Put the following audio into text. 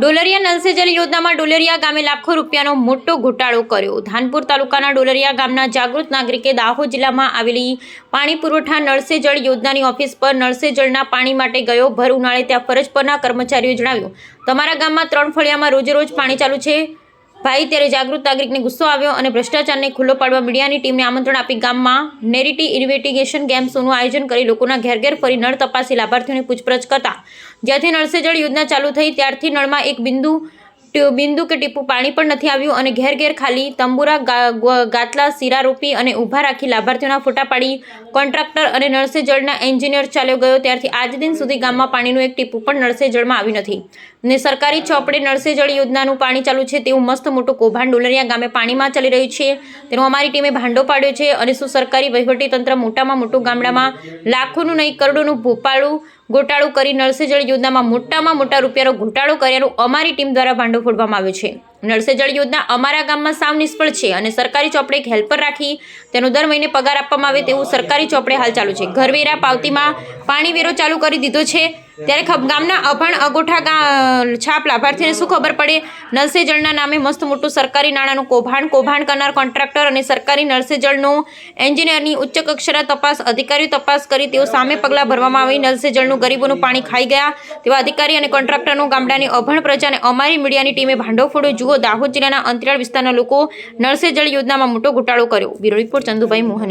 Dolariya null જલ યોજનામાં ડોલરિયા ગામે લાખો રૂપિયાનો મોટો ઘોટાળો કર્યો. ધાનપુર તાલુકાના ડોલરિયા ગામના જાગૃત નાગરિકે દાહોદ જિલ્લામાં આવેલી પાણી પુરવઠા નળ સે જળ યોજનાની ઓફિસ પર નળ સે જળના પાણી માટે ગયો ભર ઉનાળે ત્યાં ફરજ પરના કર્મચારીઓએ જણાવ્યું, તમારા ગામમાં ત્રણ ફળિયામાં રોજે રોજ પાણી ચાલુ છે. ભાઈ, ત્યારે જાગૃત નાગરિકને ગુસ્સો આવ્યો અને ભ્રષ્ટાચારને ખુલ્લો પાડવા મીડિયાની ટીમને આમંત્રણ આપી ગામમાં નેરિટી ઇન્વેસ્ટિગેશન ગેમ્સોનું આયોજન કરી લોકોના ઘેર ઘેર ફરી નળ તપાસી લાભાર્થીઓની પૂછપરછ કરતા. જ્યાંથી નળ સે જળ યોજના ચાલુ થઈ, ત્યારથી નળમાં એક બિંદુ બિંદુ કે ટીપું પાણી પણ નથી આવ્યું અને ઘેર ઘેર ખાલી તંબુરા ગાતલા, શીરા રોપી અને ઊભા રાખી લાભાર્થીઓના ફોટા પાડી કોન્ટ્રાક્ટર અને નળસે જળના એન્જિનિયર ચાલ્યો ગયો. ત્યારથી આજ દિન સુધી ગામમાં પાણીનું એક ટીપું પણ નળસે જળમાં આવ્યું નથી. ને સરકારી ચોપડે નળસે જળ યોજનાનું પાણી ચાલુ છે તેવું મસ્ત મોટું કૌભાંડ ડોલરિયા ગામે પાણીમાં ચાલી રહ્યું છે. તેનો અમારી ટીમે ભાંડો પાડ્યો છે અને શું સરકારી વહીવટીતંત્ર મોટામાં મોટું ગામડામાં લાખોનું નહીં, કરોડોનું ભોપાળું ગોટાળું કરી નળસે જળ યોજનામાં મોટામાં મોટા રૂપિયાનો ઘોટાળો કર્યાનું અમારી ટીમ દ્વારા ભાંડો ફોડવામાં આવ્યો છે. નળસે જળ યોજના અમારા ગામમાં સાવ નિષ્ફળ છે અને સરકારી ચોપડે એક હેલ્પર રાખી તેનો દર મહિને પગાર આપવામાં આવે તેવું સરકારી ચોપડે હાલ ચાલુ છે. ઘરવેરા પાવતીમાં પાણી વેરો ચાલુ કરી દીધો છે. ત્યારે ગામના અભણ અગોઠા છાપ લાભાર્થીને શું ખબર પડે? નરસે જળના નામે મસ્ત મોટું સરકારી નાણાંનું કૌભાંડ કૌભાંડ કરનાર કોન્ટ્રાક્ટર અને સરકારી નરસે સે જળનો એન્જિનિયરની ઉચ્ચ કક્ષાના તપાસ, અધિકારીઓ તપાસ કરી, તેઓ સામે પગલાં ભરવામાં આવી સે જળનું ગરીબોનું પાણી ખાઈ ગયા. તેવા અધિકારી અને કોન્ટ્રાક્ટરનું ગામડાની અભણ પ્રજાને અમારી મીડિયાની ટીમે ભાંડો ફોડ્યો જુઓ, દાહોદ જિલ્લાના અંતરિયાળ વિસ્તારના લોકો નળ જળ યોજનામાં મોટો ઘોટાળો કર્યો. Bureau report Chandubhai Mohaniya.